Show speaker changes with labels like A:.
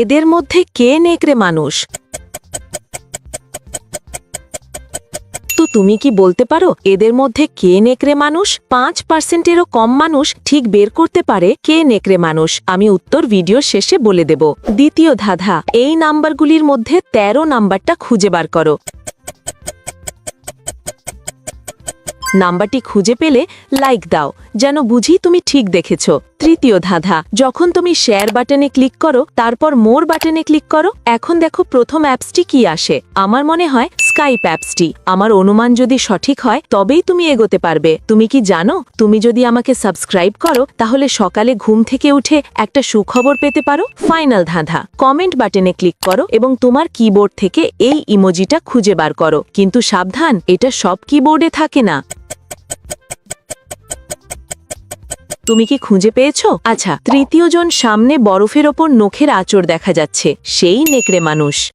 A: এদের মধ্যে কে নেকড়ে মানুষ? তো তুমি কি বলতে পারো, এদের মধ্যে কে নেকড়ে মানুষ? পাঁচ পার্সেন্টেরও কম মানুষ ঠিক বের করতে পারে কে নেকড়ে মানুষ। আমি উত্তর ভিডিও শেষে বলে দেব। দ্বিতীয় ধাঁধা, এই নাম্বারগুলির মধ্যে ১৩ নাম্বারটা খুঁজে বার করো। নাম্বারটি খুঁজে পেলে লাইক দাও, যেন বুঝি তুমি ঠিক দেখেছ। তৃতীয় ধাঁধা। যখন তুমি শেয়ার বাটনে ক্লিক করো, তারপর মোর বাটনে ক্লিক করো, এখন দেখো প্রথম অ্যাপসটি কি আসে। আমার মনে হয় স্কাইপ অ্যাপসটি আমার অনুমান যদি সঠিক হয়, তবেই তুমি এগোতে পারবে। তুমি কি জানো? তুমি যদি আমাকে সাবস্ক্রাইব করো, তাহলে সকালে ঘুম থেকে উঠে একটা সুখবর পেতে পারো। ফাইনাল ধাঁধা। কমেন্ট বাটনে ক্লিক করো এবং তোমার কিবোর্ড থেকে এই ইমোজিটা খুঁজে বার করো। কিন্তু সাবধান, এটা সব কিবোর্ডে থাকে না। তুমি কি খুঁজে পেয়েছ? আচ্ছা তৃতীয় জন সামনে বরফের ওপর নখের আচর দেখা যাচ্ছে। সেই নেকড়ে মানুষ।